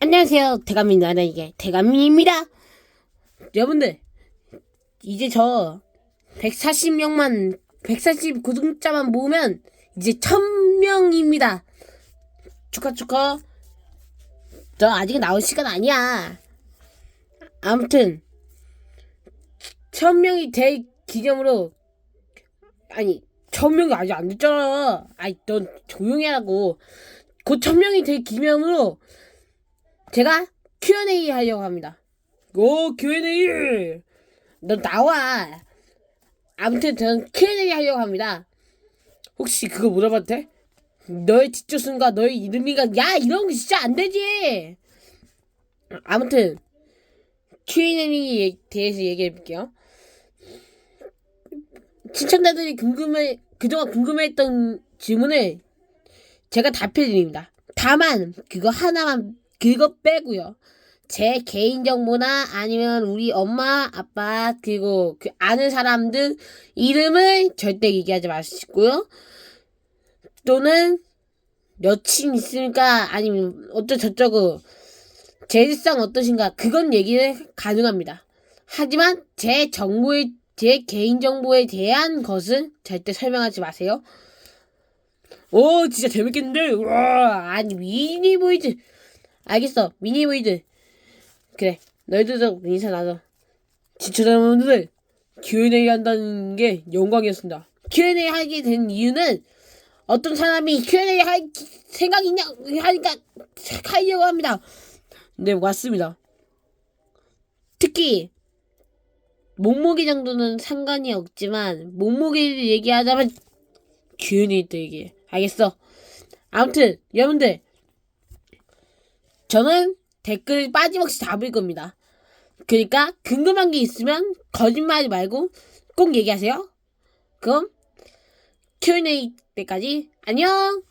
안녕하세요. 대감입니다. 네, 이게 대감입니다. 여러분들, 이제 저 140명만, 140 구독자만 모으면 이제 1000명입니다. 축하, 축하. 저 아직 나올 시간 아니야. 아무튼, 1000명이 될 기념으로, 아니, 1000명이 아직 안 됐잖아. 아이, 넌 조용히 하라고. 곧 1000명이 될 기념으로, 제가 Q&A 하려고 합니다. 오 Q&A. 너 나와. 아무튼 저는 Q&A 하려고 합니다. 혹시 그거 물어봐도 돼? 너의 뒷조순과 너의 이름이가 야 이런 거 진짜 안 되지. 아무튼 Q&A에 대해서 얘기해 볼게요. 시청자들이 궁금해 그동안 궁금해했던 질문을 제가 답해 드립니다. 다만 그거 하나만 그거 빼고요. 제 개인 정보나 아니면 우리 엄마, 아빠 그리고 그 아는 사람들 이름을 절대 얘기하지 마시고요. 또는 여친 있으니까 아니면 어쩌저쩌고 제일성 어떠신가 그건 얘기를 가능합니다. 하지만 제 정보에 제 개인 정보에 대한 것은 절대 설명하지 마세요. 오 진짜 재밌겠는데 와 아니 미니 보이즈 알겠어. 미니보이즈 그래. 너희들도 인사 나눠. 지쳐자분들 Q&A 한다는 게 영광이었습니다. Q&A 하게 된 이유는 어떤 사람이 Q&A 할 생각이 있냐 하니까 하려고 합니다. 네 맞습니다. 특히 몸무게 정도는 상관이 없지만 몸무게를 얘기하자면 Q&A 때 얘기해 알겠어. 아무튼 여러분들 저는 댓글 빠짐없이 답을 겁니다. 그러니까 궁금한 게 있으면 거짓말하지 말고 꼭 얘기하세요. 그럼 Q&A 때까지 안녕.